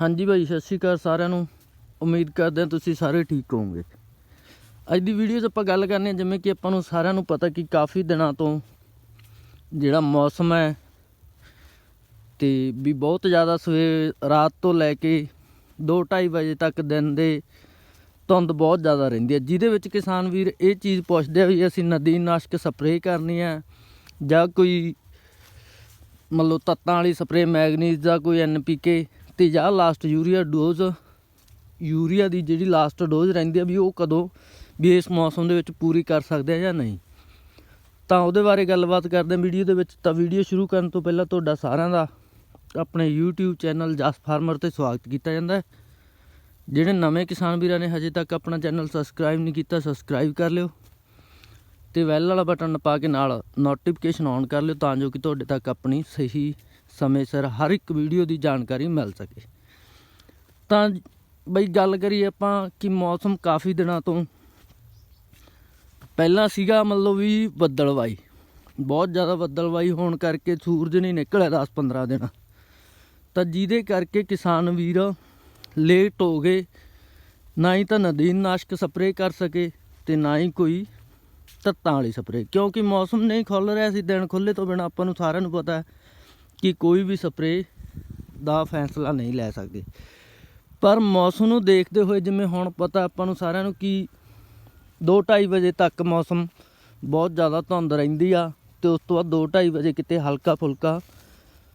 ਹਾਂਜੀ ਭਾਈ, ਸਤਿ ਸ਼੍ਰੀ ਅਕਾਲ ਸਾਰਿਆਂ ਨੂੰ। ਉਮੀਦ ਕਰਦੇ ਹਾਂ ਤੁਸੀਂ ਸਾਰੇ ਠੀਕ ਹੋਵੋਗੇ। ਅੱਜ ਦੀ ਵੀਡੀਓ 'ਚ ਆਪਾਂ ਗੱਲ ਕਰਨੀ ਹੈ ਜਿਵੇਂ ਕਿ ਆਪਾਂ ਨੂੰ ਸਾਰਿਆਂ ਨੂੰ ਪਤਾ ਕਿ ਕਾਫੀ ਦਿਨਾਂ ਤੋਂ ਜਿਹੜਾ ਮੌਸਮ ਹੈ ਤੇ ਵੀ ਬਹੁਤ ਜ਼ਿਆਦਾ ਸਵੇਰ ਰਾਤ ਤੋਂ ਲੈ ਕੇ 2:30 ਵਜੇ ਤੱਕ ਦਿਨ ਦੇ ਧੁੰਦ ਬਹੁਤ ਜ਼ਿਆਦਾ ਰਹਿੰਦੀ ਹੈ। ਜਿਹਦੇ ਵਿੱਚ ਕਿਸਾਨ ਵੀਰ ਇਹ ਚੀਜ਼ ਪੁੱਛਦੇ ਆ ਵੀ ਅਸੀਂ ਨਦੀ ਨਾਸ਼ਕ ਸਪਰੇਅ ਕਰਨੀ ਹੈ ਜਾਂ ਕੋਈ ਮੰਨ ਲਓ ਤੱਤਾਂ ਵਾਲੀ ਸਪਰੇਅ, ਮੈਗਨੀਜ਼ ਦਾ ਕੋਈ ਐਨਪੀਕੇ ਤੇ ਜਾਂ ਲਾਸਟ ਯੂਰੀਆ ਡੋਜ਼ ਯੂਰੀਆ ਦੀ ਜਿਹੜੀ ਲਾਸਟ ਡੋਜ਼ ਰਹਿੰਦੀ ਆ ਵੀ ਉਹ ਕਦੋਂ ਵੀ ਇਸ ਮੌਸਮ ਦੇ ਵਿੱਚ ਪੂਰੀ ਕਰ ਸਕਦੇ ਆ ਜਾਂ ਨਹੀਂ। ਤਾਂ ਉਹਦੇ ਬਾਰੇ ਗੱਲਬਾਤ ਕਰਦੇ ਹਾਂ ਵੀਡੀਓ ਦੇ ਵਿੱਚ। ਤਾਂ ਵੀਡੀਓ ਸ਼ੁਰੂ ਕਰਨ ਤੋਂ ਪਹਿਲਾਂ ਤੁਹਾਡਾ ਸਾਰਿਆਂ ਦਾ ਆਪਣੇ YouTube ਚੈਨਲ ਜਸ ਫਾਰਮਰ ਤੇ ਸਵਾਗਤ ਕੀਤਾ ਜਾਂਦਾ ਹੈ। ਜਿਹੜੇ ਨਵੇਂ ਕਿਸਾਨ ਵੀਰਾਂ ਨੇ ਹਜੇ ਤੱਕ ਆਪਣਾ ਚੈਨਲ ਸਬਸਕ੍ਰਾਈਬ ਨਹੀਂ ਕੀਤਾ ਸਬਸਕ੍ਰਾਈਬ ਕਰ ਲਿਓ ਤੇ ਵੈਲ ਵਾਲਾ ਬਟਨ ਪਾ ਕੇ ਨਾਲ ਨੋਟੀਫਿਕੇਸ਼ਨ ਔਨ ਕਰ ਲਿਓ ਤਾਂ ਜੋ ਕਿ ਤੁਹਾਡੇ ਤੱਕ ਆਪਣੀ ਸਹੀ ਸਮੇਂ ਸਿਰ ਹਰ ਇੱਕ ਵੀਡੀਓ ਦੀ ਜਾਣਕਾਰੀ ਮਿਲ ਸਕੇ। ਤਾਂ ਬਈ ਗੱਲ ਕਰੀਏ ਆਪਾਂ ਕਿ ਮੌਸਮ ਕਾਫੀ ਦਿਨਾਂ ਤੋਂ ਪਹਿਲਾਂ ਸੀਗਾ ਮਤਲਬ ਵੀ ਬੱਦਲਵਾਈ। ਬਹੁਤ ਜ਼ਿਆਦਾ ਬੱਦਲਵਾਈ ਹੋਣ ਕਰਕੇ ਸੂਰਜ ਨਹੀਂ ਨਿਕਲਿਆ 10-15 ਦਿਨ। ਤਾਂ ਜਿਹਦੇ ਕਰਕੇ ਕਿਸਾਨ ਵੀਰ ਲੇਟ ਹੋ ਗਏ, ਨਾ ਹੀ ਤਾਂ ਨਦੀਨਨਾਸ਼ਕ ਸਪਰੇਅ ਕਰ ਸਕੇ ਤੇ ਨਾ ਹੀ ਕੋਈ ਤੱਤਾਂ ਵਾਲੀ ਸਪਰੇਅ ਕਿਉਂਕਿ ਮੌਸਮ ਨਹੀਂ ਖੁੱਲ ਰਿਹਾ ਸੀ, ਦਿਨ ਖੁੱਲੇ ਤੋਂ ਬਿਨਾ ਆਪਾਂ ਨੂੰ ਸਾਰਿਆਂ ਨੂੰ ਪਤਾ ਹੈ। ਕਿ ਕੋਈ ਵੀ ਸਪਰੇਅ ਦਾ ਫੈਸਲਾ ਨਹੀਂ ਲੈ ਸਕਦੇ। ਪਰ ਮੌਸਮ ਨੂੰ ਦੇਖਦੇ ਹੋਏ ਜਿਵੇਂ ਹੁਣ ਪਤਾ ਆਪਾਂ ਨੂੰ ਸਾਰਿਆਂ ਨੂੰ ਕਿ 2:30 ਵਜੇ ਤੱਕ ਮੌਸਮ ਬਹੁਤ ਜ਼ਿਆਦਾ ਧੁੰਦ ਰਹਿੰਦੀ ਆ ਤੇ ਉਸ ਤੋਂ ਬਾਅਦ 2:30 ਵਜੇ ਕਿਤੇ ਹਲਕਾ ਫੁਲਕਾ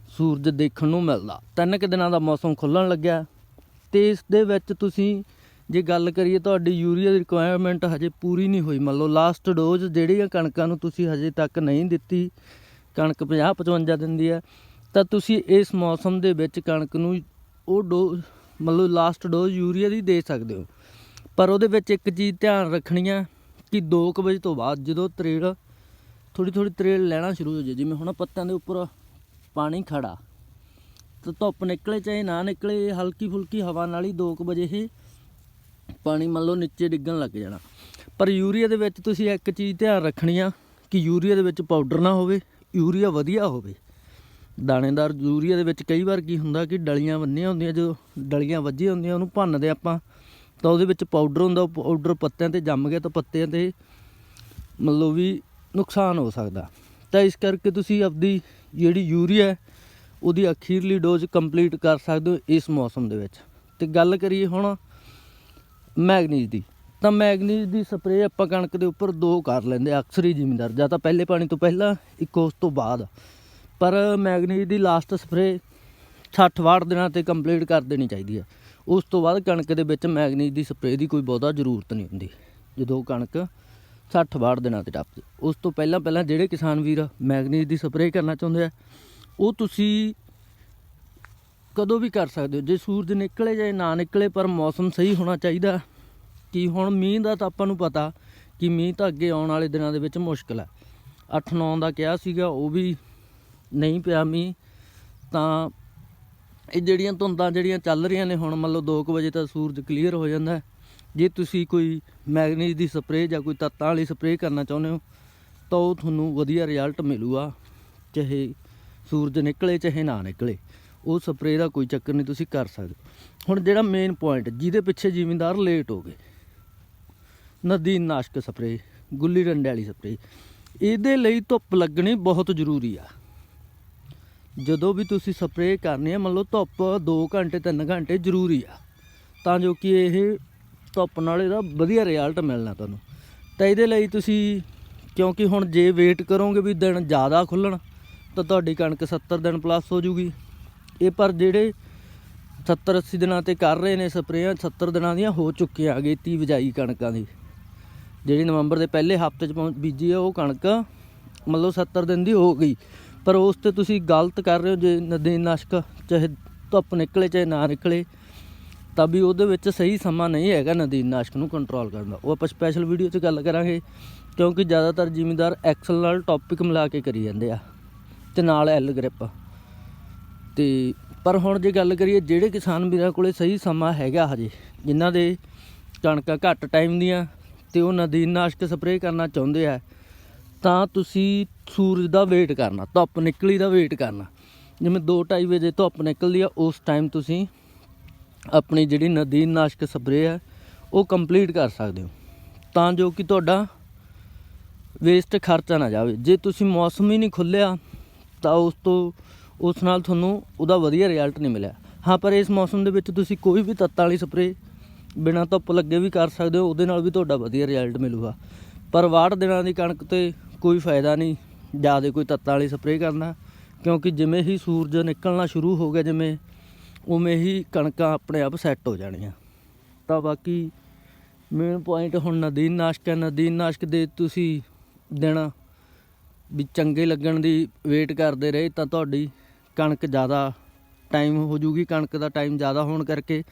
ਸੂਰਜ ਦੇਖਣ ਨੂੰ ਮਿਲਦਾ। ਤਿੰਨ ਕੁ ਦਿਨਾਂ ਦਾ ਮੌਸਮ ਖੁੱਲਣ ਲੱਗਿਆ। ਤੇ ਇਸ ਦੇ ਵਿੱਚ ਤੁਸੀਂ ਜੇ ਗੱਲ ਕਰੀਏ ਤੁਹਾਡੀ ਯੂਰੀਆ ਦੀ ਰਿਕੁਆਇਰਮੈਂਟ ਹਜੇ ਪੂਰੀ ਨਹੀਂ ਹੋਈ। ਮੰਨ ਲਓ ਲਾਸਟ ਡੋਜ਼ ਜਿਹੜੀਆਂ ਕਣਕਾਂ ਨੂੰ ਤੁਸੀਂ ਹਜੇ ਤੱਕ ਨਹੀਂ ਦਿੱਤੀ, ਕਣਕ 50 55 ਦਿਨ ਦੀ ਹੈ ਤਾਂ ਤੁਸੀਂ ਇਸ ਮੌਸਮ ਦੇ ਵਿੱਚ ਕਣਕ ਨੂੰ ਉਹ ਡੋ, ਮਤਲਬ ਲਾਸਟ ਡੋਜ਼ ਯੂਰੀਆ ਦੀ ਦੇ ਸਕਦੇ ਹੋ। ਪਰ ਉਹਦੇ ਵਿੱਚ ਇੱਕ ਚੀਜ਼ ਧਿਆਨ ਰੱਖਣੀ ਆ ਕਿ 2 ਵਜੇ ਤੋਂ ਬਾਅਦ ਜਦੋਂ ਤਰੇੜ ਥੋੜੀ ਥੋੜੀ ਤਰੇੜ ਲੈਣਾ ਸ਼ੁਰੂ ਹੋ ਜੇ ਜਿਵੇਂ ਹੁਣ ਪੱਤਿਆਂ ਦੇ ਉੱਪਰ ਪਾਣੀ ਖੜਾ, ਤਾਂ ਧੁੱਪ ਨਿਕਲੇ ਚਾਹੇ ਨਾ ਨਿਕਲੇ ਹਲਕੀ ਫੁਲਕੀ ਹਵਾ ਨਾਲ ਹੀ 2 ਵਜੇ ਇਹ ਪਾਣੀ ਮੰਨ ਲਓ ਨੀਚੇ ਡਿੱਗਣ ਲੱਗ ਜਾਣਾ। ਪਰ ਯੂਰੀਆ ਦੇ ਵਿੱਚ ਤੁਸੀਂ ਇੱਕ ਚੀਜ਼ ਧਿਆਨ ਰੱਖਣੀ ਆ ਕਿ ਯੂਰੀਆ ਦੇ ਵਿੱਚ ਪਾਊਡਰ ਨਾ ਹੋਵੇ, ਯੂਰੀਆ ਵਧੀਆ ਹੋਵੇ। ਦਾਣੇਦਾਰ ਯੂਰੀਆ ਦੇ ਵਿੱਚ ਕਈ ਵਾਰ ਕੀ ਹੁੰਦਾ ਕਿ ਡਲੀਆਂ ਬੰਨੀਆਂ ਹੁੰਦੀਆਂ, ਜਦੋਂ ਡਲੀਆਂ ਵੱਜੀਆਂ ਹੁੰਦੀਆਂ, ਉਹਨੂੰ ਭੰਨਦੇ ਆਪਾਂ, ਤਾਂ ਉਹਦੇ ਵਿੱਚ ਪਾਊਡਰ ਹੁੰਦਾ, ਉਹ ਪਾਊਡਰ ਪੱਤਿਆਂ ਤੇ ਜੰਮ ਗਿਆ ਤਾਂ ਪੱਤਿਆਂ ਤੇ ਮਤਲਬ ਵੀ ਨੁਕਸਾਨ ਹੋ ਸਕਦਾ। ਤਾਂ ਇਸ ਕਰਕੇ ਤੁਸੀਂ ਆਪਦੀ ਜਿਹੜੀ ਯੂਰੀਆ ਉਹਦੀ ਅਖੀਰਲੀ ਡੋਜ਼ ਕੰਪਲੀਟ ਕਰ ਸਕਦੇ ਹੋ ਇਸ ਮੌਸਮ ਦੇ ਵਿੱਚ। ਤੇ ਗੱਲ ਕਰੀਏ ਹੁਣ ਮੈਗਨੀਜ਼ ਦੀ, ਤਾਂ ਮੈਗਨੀਜ਼ ਦੀ ਸਪਰੇਅ ਆਪਾਂ ਕਣਕ ਦੇ ਉੱਪਰ ਦੋ ਕਰ ਲੈਂਦੇ ਅਕਸਰ ਹੀ ਜ਼ਿਮੀਂਦਾਰ, ਜਾਂ ਤਾਂ ਪਹਿਲੇ ਪਾਣੀ ਤੋਂ ਪਹਿਲਾਂ, ਇੱਕ ਉਸ ਤੋਂ ਬਾਅਦ। ਪਰ ਮੈਗਨੀਜ਼ ਦੀ ਲਾਸਟ ਸਪਰੇਅ 60 ਵਾਟ ਦਿਨਾਂ ਤੇ ਕੰਪਲੀਟ ਕਰ ਦੇਣੀ ਚਾਹੀਦੀ ਹੈ। ਉਸ ਤੋਂ ਬਾਅਦ ਕਣਕ ਦੇ ਵਿੱਚ ਮੈਗਨੀਜ਼ ਦੀ ਸਪਰੇਅ ਦੀ ਕੋਈ ਬਹੁਤਾ ਜ਼ਰੂਰਤ ਨਹੀਂ ਹੁੰਦੀ। ਜਦੋਂ ਕਣਕ 60 ਵਾਟ ਦਿਨਾਂ ਤੇ ਟੱਪਦੀ ਉਸ ਤੋਂ ਪਹਿਲਾਂ ਪਹਿਲਾਂ ਜਿਹੜੇ ਕਿਸਾਨ ਵੀਰ ਮੈਗਨੀਜ਼ ਦੀ ਸਪਰੇਅ ਕਰਨਾ ਚਾਹੁੰਦੇ ਆ, ਉਹ ਤੁਸੀਂ ਕਦੋਂ ਵੀ ਕਰ ਸਕਦੇ ਹੋ। ਜੇ ਸੂਰਜ ਨਿਕਲੇ ਜਾਂ ਨਾ ਨਿਕਲੇ, ਪਰ ਮੌਸਮ ਸਹੀ ਹੋਣਾ ਚਾਹੀਦਾ। ਕਿ ਹੁਣ ਮੀਂਹ ਦਾ ਤਾਂ ਆਪਾਂ ਨੂੰ ਪਤਾ ਕਿ ਮੀਂਹ ਤਾਂ ਅੱਗੇ ਆਉਣ ਵਾਲੇ ਦਿਨਾਂ ਦੇ ਵਿੱਚ ਮੁਸ਼ਕਲ ਹੈ। 8-9 ਦਾ ਕਿਹਾ ਸੀਗਾ, ਉਹ ਵੀ ਨਹੀਂ ਪਿਆ ਮੀਂਹ, ਤਾਂ ਇਹ ਜਿਹੜੀਆਂ ਧੁੰਦਾਂ ਜਿਹੜੀਆਂ ਚੱਲ ਰਹੀਆਂ ਨੇ ਹੁਣ, ਮੰਨ ਲਓ 2 ਵਜੇ ਤਾਂ ਸੂਰਜ ਕਲੀਅਰ ਹੋ ਜਾਂਦਾ ਜੇ ਤੁਸੀਂ ਕੋਈ ਮੈਗਨੀਜ਼ ਦੀ ਸਪਰੇਅ ਜਾਂ ਕੋਈ ਤੱਤਾਂ ਵਾਲੀ ਸਪਰੇਅ ਕਰਨਾ ਚਾਹੁੰਦੇ ਹੋ, ਤਾਂ ਉਹ ਤੁਹਾਨੂੰ ਵਧੀਆ ਰਿਜ਼ਲਟ ਮਿਲੂਗਾ, ਚਾਹੇ ਸੂਰਜ ਨਿਕਲੇ, ਚਾਹੇ ਨਾ ਨਿਕਲੇ। ਉਹ ਸਪਰੇਅ ਦਾ ਕੋਈ ਚੱਕਰ ਨਹੀਂ, ਤੁਸੀਂ ਕਰ ਸਕਦੇ ਹੁਣ ਜਿਹੜਾ ਮੇਨ ਪੁਆਇੰਟ ਜਿਹਦੇ ਪਿੱਛੇ ਜ਼ਿਮੀਂਦਾਰ ਲੇਟ ਹੋ ਗਏ। ਨਦੀਨ ਨਾਸ਼ਕ ਸਪਰੇਅ ਗੁੱਲੀ ਡੰਡੇ ਵਾਲੀ ਸਪਰੇਅ ਇਹਦੇ ਲਈ ਧੁੱਪ ਲੱਗਣੀ ਬਹੁਤ ਜ਼ਰੂਰੀ ਆ। ਜਦੋਂ ਵੀ ਤੁਸੀਂ ਸਪਰੇਅ ਕਰਨੀ ਹੈ, ਮੰਨ ਲਓ ਧੁੱਪ 2 ਘੰਟੇ 3 ਘੰਟੇ ਜ਼ਰੂਰੀ ਆ, ਤਾਂ ਜੋ ਕਿ ਇਹ ਧੁੱਪ ਨਾਲ ਇਹਦਾ ਵਧੀਆ ਰਿਜ਼ਲਟ ਮਿਲਣਾ ਤੁਹਾਨੂੰ। ਤਾਂ ਇਹਦੇ ਲਈ ਤੁਸੀਂ, ਕਿਉਂਕਿ ਹੁਣ ਜੇ ਵੇਟ ਕਰੋਗੇ ਵੀ ਦਿਨ ਜ਼ਿਆਦਾ ਖੁੱਲਣ ਤਾਂ ਤੁਹਾਡੀ ਕਣਕ 70 ਦਿਨ ਪਲੱਸ ਹੋ ਜੂਗੀ। ਇਹ ਪਰ ਜਿਹੜੇ 70 80 ਦਿਨਾਂ ਤੇ ਕਰ ਰਹੇ ਨੇ ਸਪਰੇਆਂ 70 ਦਿਨਾਂ ਦੀਆਂ ਹੋ ਚੁੱਕੀਆਂ ਅਗੇਤੀ ਬਿਜਾਈ ਕਣਕਾਂ ਦੀ। ਜਿਹੜੀ ਨਵੰਬਰ ਦੇ ਪਹਿਲੇ ਹਫ਼ਤੇ 'ਚ ਪਹੁੰਚ- ਬੀਜੀ ਆ, ਉਹ ਕਣਕ ਮਤਲਬ 70 ਦਿਨ ਦੀ ਹੋ ਗਈ। ਪਰ ਉਸ ਤੇ ਤੁਸੀਂ ਗਲਤ ਕਰ ਰਹੇ ਹੋ, ਜੇ ਨਦੀਨ ਨਾਸ਼ਕ ਚਾਹੇ ਧੁੱਪ ਨਿਕਲੇ, ਚਾਹੇ ਨਾ ਨਿਕਲੇ, ਤਾਂ ਵੀ ਉਹਦੇ ਵਿੱਚ ਸਹੀ ਸਮਾਂ ਨਹੀਂ ਹੈਗਾ ਨਦੀਨ ਨਾਸ਼ਕ ਨੂੰ ਕੰਟਰੋਲ ਕਰਨ ਦਾ। ਉਹ ਆਪਾਂ ਸਪੈਸ਼ਲ ਵੀਡੀਓ 'ਚ ਗੱਲ ਕਰਾਂਗੇ, ਕਿਉਂਕਿ ਜ਼ਿਆਦਾਤਰ ਜ਼ਿਮੀਂਦਾਰ ਐਕਸਲ ਨਾਲ ਟੌਪਿਕ ਮਿਲਾ ਕੇ ਕਰੀ ਜਾਂਦੇ ਆ, ਤੇ ਨਾਲ ਐਲ ਗ੍ਰਿਪ ਤੇ ਪਰ ਹੁਣ ਜੇ ਗੱਲ ਕਰੀਏ, ਜਿਹੜੇ ਕਿਸਾਨ ਵੀਰਾਂ ਕੋਲੇ ਸਹੀ ਸਮਾਂ ਹੈਗਾ ਹਜੇ, ਜਿਨ੍ਹਾਂ ਦੇ ਕਣਕਾਂ ਘੱਟ ਟਾਈਮ ਦੀਆਂ, ਤੇ ਉਹ ਨਦੀਨ ਨਾਸ਼ਕ ਸਪਰੇਅ ਕਰਨਾ ਚਾਹੁੰਦੇ ਆ ਤਾਂ ਤੁਸੀਂ ਸੂਰਜ ਦਾ ਵੇਟ ਕਰਨਾ, ਧੁੱਪ ਨਿਕਲੀ ਦਾ ਵੇਟ ਕਰਨਾ। ਜਿਵੇਂ 2:30 ਵਜੇ ਧੁੱਪ ਨਿਕਲਦੀ ਆ, ਉਸ ਟਾਈਮ ਤੁਸੀਂ ਆਪਣੀ ਜਿਹੜੀ ਨਦੀਨ ਨਾਸ਼ਕ ਸਪਰੇਅ ਹੈ, ਉਹ ਕੰਪਲੀਟ ਕਰ ਸਕਦੇ ਹੋ। ਤਾਂ ਜੋ ਕਿ ਤੁਹਾਡਾ ਵੇਸਟ ਖਰਚਾ ਨਾ ਜਾਵੇ। ਜੇ ਤੁਸੀਂ ਮੌਸਮ ਹੀ ਨਹੀਂ ਖੁੱਲਿਆ, ਤਾਂ ਉਸ ਤੋਂ, ਉਸ ਨਾਲ ਤੁਹਾਨੂੰ ਉਹਦਾ ਵਧੀਆ ਰਿਜ਼ਲਟ ਨਹੀਂ ਮਿਲਿਆ। ਹਾਂ, ਪਰ ਇਸ ਮੌਸਮ ਦੇ ਵਿੱਚ ਤੁਸੀਂ ਕੋਈ ਵੀ ਤੱਤਾਂ ਵਾਲੀ ਸਪਰੇਅ ਬਿਨਾਂ ਧੁੱਪ ਲੱਗੇ ਵੀ ਕਰ ਸਕਦੇ ਹੋ, ਉਹਦੇ ਨਾਲ ਵੀ ਤੁਹਾਡਾ ਵਧੀਆ ਰਿਜ਼ਲਟ ਮਿਲੂਗਾ। ਪਰ ਵਾੜ ਦਿਨਾਂ ਦੀ ਕਣਕ ਤੇ ਕੋਈ ਫਾਇਦਾ ਨਹੀਂ, ਜ਼ਿਆਦਾ ਕੋਈ ਤੱਤਾਂ ਵਾਲੀ ਸਪਰੇਅ ਕਰਨਾ, ਕਿਉਂਕਿ ਜਿਵੇਂ ਹੀ ਸੂਰਜ ਨਿਕਲਣਾ ਸ਼ੁਰੂ ਹੋ ਗਿਆ ਜਿਵੇਂ, ਉਵੇਂ ਹੀ ਕਣਕਾਂ ਆਪਣੇ ਆਪ ਸੈੱਟ ਹੋ ਜਾਣੀਆਂ। ਤਾਂ ਬਾਕੀ ਮੇਨ ਪੁਆਇੰਟ ਹੁਣ ਨਦੀਨ ਨਾਸ਼ਕ ਹੈ। ਨਦੀਨ ਨਾਸ਼ਕ ਦੇ ਤੁਸੀਂ ਦਿਨ ਵੀ ਚੰਗੇ ਲੱਗਣ ਦੀ ਵੇਟ ਕਰਦੇ ਰਹੇ, ਤਾਂ ਤੁਹਾਡੀ ਕਣਕ ਜ਼ਿਆਦਾ ਟਾਈਮ ਹੋ ਜੂਗੀ, ਕਣਕ ਦਾ ਟਾਈਮ ਜ਼ਿਆਦਾ ਹੋਣ ਕਰਕੇ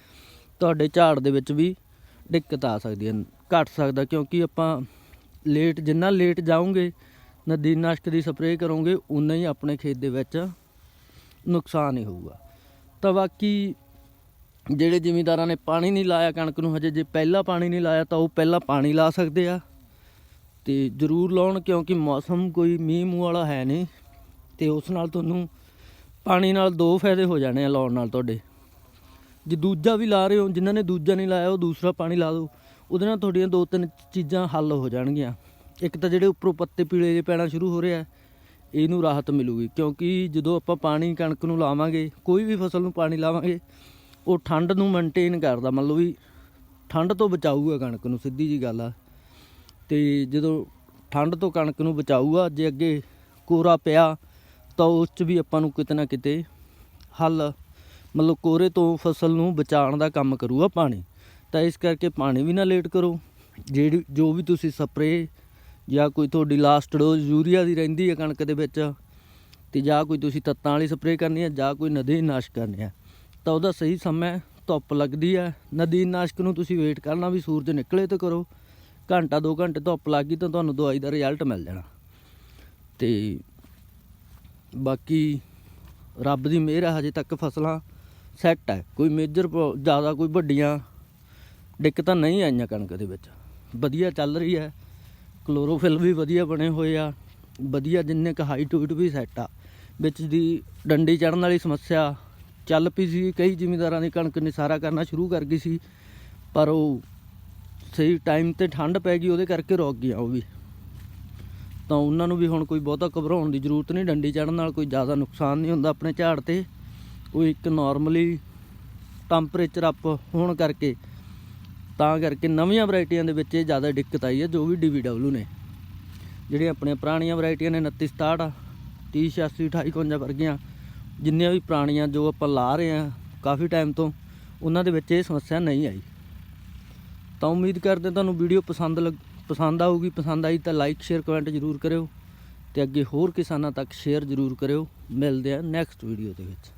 ਤੁਹਾਡੇ ਝਾੜ ਦੇ ਵਿੱਚ ਵੀ ਦਿੱਕਤ ਆ ਸਕਦੀ ਹੈ, ਘਟ ਸਕਦਾ, ਕਿਉਂਕਿ ਆਪਾਂ ਲੇਟ ਜਿੰਨਾ ਲੇਟ ਜਾਓਗੇ ਨਦੀਨ ਨਾਸ਼ਕ ਦੀ ਸਪਰੇਅ ਕਰੋਗੇ ਉਨਾ ਹੀ ਆਪਣੇ ਖੇਤ ਦੇ ਵਿੱਚ ਨੁਕਸਾਨ ਹੀ ਹੋਊਗਾ। ਤਾਂ ਬਾਕੀ ਜਿਹੜੇ ਜ਼ਿਮੀਂਦਾਰਾਂ ਨੇ ਪਾਣੀ ਨਹੀਂ ਲਾਇਆ ਕਣਕ ਨੂੰ ਹਜੇ, ਜੇ ਪਹਿਲਾਂ ਪਾਣੀ ਨਹੀਂ ਲਾਇਆ ਤਾਂ ਉਹ ਪਹਿਲਾਂ ਪਾਣੀ ਲਾ ਸਕਦੇ ਆ। ਤੇ ਜ਼ਰੂਰ ਲਾਉਣ ਕਿਉਂਕਿ ਮੌਸਮ ਕੋਈ ਮੀਂਹ ਮੂੰਹ ਵਾਲਾ ਹੈ ਨਹੀਂ। ਤੇ ਉਸ ਨਾਲ ਤੁਹਾਨੂੰ ਪਾਣੀ ਨਾਲ ਦੋ ਫਾਇਦੇ ਹੋ ਜਾਣੇ ਆ ਲਾਉਣ ਨਾਲ ਤੁਹਾਡੇ। ਜੇ ਦੂਜਾ ਵੀ ਲਾ ਰਹੇ ਹੋ, ਜਿਨ੍ਹਾਂ ਨੇ ਦੂਜਾ ਨਹੀਂ ਲਾਇਆ, ਉਹ ਦੂਸਰਾ ਪਾਣੀ ਲਾ ਦਿਓ। ਉਹਦੇ ਨਾਲ ਤੁਹਾਡੀਆਂ ਦੋ ਤਿੰਨ ਚੀਜ਼ਾਂ ਹੱਲ ਹੋ ਜਾਣਗੀਆਂ। ਇੱਕ ਤਾਂ ਜਿਹੜੇ ਉੱਪਰੋਂ ਪੱਤੇ ਪੀਲੇ ਜਿਹੇ ਪੈਣਾ ਸ਼ੁਰੂ ਹੋ ਰਿਹਾ, ਇਹਨੂੰ ਰਾਹਤ ਮਿਲੂਗੀ। ਕਿਉਂਕਿ ਜਦੋਂ ਆਪਾਂ ਪਾਣੀ ਕਣਕ ਨੂੰ ਲਾਵਾਂਗੇ, ਕੋਈ ਵੀ ਫਸਲ ਨੂੰ ਪਾਣੀ ਲਾਵਾਂਗੇ, ਉਹ ਠੰਡ ਨੂੰ ਮੇਨਟੇਨ ਕਰਦਾ। ਮਤਲਬ ਵੀ ਠੰਡ ਤੋਂ ਬਚਾਊਗਾ ਕਣਕ ਨੂੰ, ਸਿੱਧੀ ਜੀ ਗੱਲ ਆ। ਤੇ ਜਦੋਂ ਠੰਡ ਤੋਂ ਕਣਕ ਨੂੰ ਬਚਾਊਗਾ, ਜੇ ਅੱਗੇ ਕੋਰਾ ਪਿਆ, ਤਾਂ ਉਸ 'ਚ ਵੀ ਆਪਾਂ ਨੂੰ ਕਿਤੇ ਨਾ ਕਿਤੇ ਹੱਲ ਮਤਲਬ ਕੋਰੇ ਤੋਂ ਫਸਲ ਨੂੰ ਬਚਾਉਣ ਦਾ ਕੰਮ ਕਰੂਗਾ ਪਾਣੀ। ਤਾਂ ਇਸ ਕਰਕੇ ਪਾਣੀ ਵੀ ਨਾ ਲੇਟ ਕਰੋ। ਜਿਹੜੀ, ਜੋ ਵੀ ਤੁਸੀਂ ਸਪਰੇਅ ਜਾਂ ਕੋਈ ਤੁਹਾਡੀ ਲਾਸਟ ਡੋਜ਼ ਯੂਰੀਆ ਦੀ ਰਹਿੰਦੀ ਹੈ ਕਣਕ ਦੇ ਵਿੱਚ, ਤੇ ਜਾਂ ਕੋਈ ਤੁਸੀਂ ਤੱਤਾਂ ਵਾਲੀ ਸਪਰੇਅ ਕਰਨੀ ਹੈ ਜਾਂ ਕੋਈ ਨਦੀ ਨਾਸ਼ਕ ਕਰਨੀ ਹੈ, ਤਾਂ ਉਹਦਾ ਸਹੀ ਸਮਾਂ ਧੁੱਪ ਲੱਗਦੀ ਹੈ। ਨਦੀ ਨਾਸ਼ਕ ਨੂੰ ਤੁਸੀਂ ਵੇਟ ਕਰਨਾ ਵੀ ਸੂਰਜ ਨਿਕਲੇ ਤੇ ਕਰੋ। ਘੰਟਾ 2 ਘੰਟੇ ਧੁੱਪ ਲੱਗ ਗਈ ਤਾਂ ਤੁਹਾਨੂੰ ਦਵਾਈ ਦਾ ਰਿਜ਼ਲਟ ਮਿਲ ਜਾਣਾ। ਤੇ ਬਾਕੀ ਰੱਬ ਦੀ ਮਿਹਰ ਹੈ, ਹਜੇ ਤੱਕ ਫਸਲਾਂ ਸੈੱਟ ਹੈ। ਕੋਈ ਮੇਜਰ ਜ਼ਿਆਦਾ ਕੋਈ ਵੱਡੀਆਂ ਦਿੱਕਤਾਂ ਨਹੀਂ ਆਈਆਂ ਕਣਕ ਦੇ ਵਿੱਚ। ਵਧੀਆ ਚੱਲ ਰਹੀ ਹੈ। ਕਲੋਰੋਫਿਲ ਵੀ ਵਧੀਆ ਬਣੇ ਹੋਏ ਆ। ਵਧੀਆ ਜਿੰਨੇ ਕ ਹਾਈਟ ਹੂਟ ਵੀ ਸੈੱਟ ਆ। ਵਿੱਚ ਦੀ ਡੰਡੀ ਚੜਨ ਵਾਲੀ ਸਮੱਸਿਆ ਚੱਲ ਪਈ ਸੀ। ਕਈ ਜ਼ਿਮੀਂਦਾਰਾਂ ਦੀ ਕਣਕ ਨਿਸਾਰਾ ਕਰਨਾ ਸ਼ੁਰੂ ਕਰ ਗਈ ਸੀ। ਪਰ ਉਹ ਸਹੀ ਟਾਈਮ ਤੇ ਠੰਡ ਪੈ ਗਈ, ਉਹਦੇ ਕਰਕੇ ਰੁਕ ਗਿਆ ਉਹ ਵੀ। ਤਾਂ ਉਹਨਾਂ ਨੂੰ ਵੀ ਹੁਣ ਕੋਈ ਬਹੁਤਾ ਘਬਰਾਉਣ ਦੀ ਜ਼ਰੂਰਤ ਨਹੀਂ। ਡੰਡੀ ਚੜਨ ਨਾਲ ਕੋਈ ਜ਼ਿਆਦਾ ਨੁਕਸਾਨ ਨਹੀਂ ਹੁੰਦਾ ਆਪਣੇ ਝਾੜ ਤੇ। ਉਹ ਇੱਕ ਨਾਰਮਲੀ ਟੈਂਪਰੇਚਰ ਅਪ ਹੋਣ ਕਰਕੇ ਤਾਂ ਕਰਕੇ ਨਵੀਆਂ ਵੈਰਾਈਟੀਆਂ ਦੇ ਵਿੱਚ ਇਹ ਜ਼ਿਆਦਾ ਦਿੱਕਤ ਆਈ ਹੈ ਜੋ ਵੀ DVW ਨੇ। ਜਿਹੜੀਆਂ ਆਪਣੀਆਂ ਪੁਰਾਣੀਆਂ ਵੈਰਾਈਟੀਆਂ ਨੇ 29 67 30 86 28 51 ਵਰਗੀਆਂ, ਜਿੰਨੀਆਂ ਵੀ ਪੁਰਾਣੀਆਂ ਜੋ ਆਪਾਂ ਲਾ ਰਹੇ ਆ ਕਾਫੀ ਟਾਈਮ ਤੋਂ, ਉਹਨਾਂ ਦੇ ਵਿੱਚ ਇਹ ਸਮੱਸਿਆ ਨਹੀਂ ਆਈ। ਤਾਂ ਉਮੀਦ ਕਰਦੇ ਤੁਹਾਨੂੰ ਵੀਡੀਓ ਪਸੰਦ ਲੱਗ, ਪਸੰਦ ਆਊਗੀ, ਪਸੰਦ ਆਈ ਤਾਂ ਲਾਈਕ ਸ਼ੇਅਰ ਕਮੈਂਟ ਜ਼ਰੂਰ ਕਰਿਓ ਤੇ ਅੱਗੇ ਹੋਰ ਕਿਸਾਨਾਂ ਤੱਕ ਸ਼ੇਅਰ ਜ਼ਰੂਰ ਕਰਿਓ। ਮਿਲਦੇ ਆ ਨੈਕਸਟ ਵੀਡੀਓ ਦੇ ਵਿੱਚ।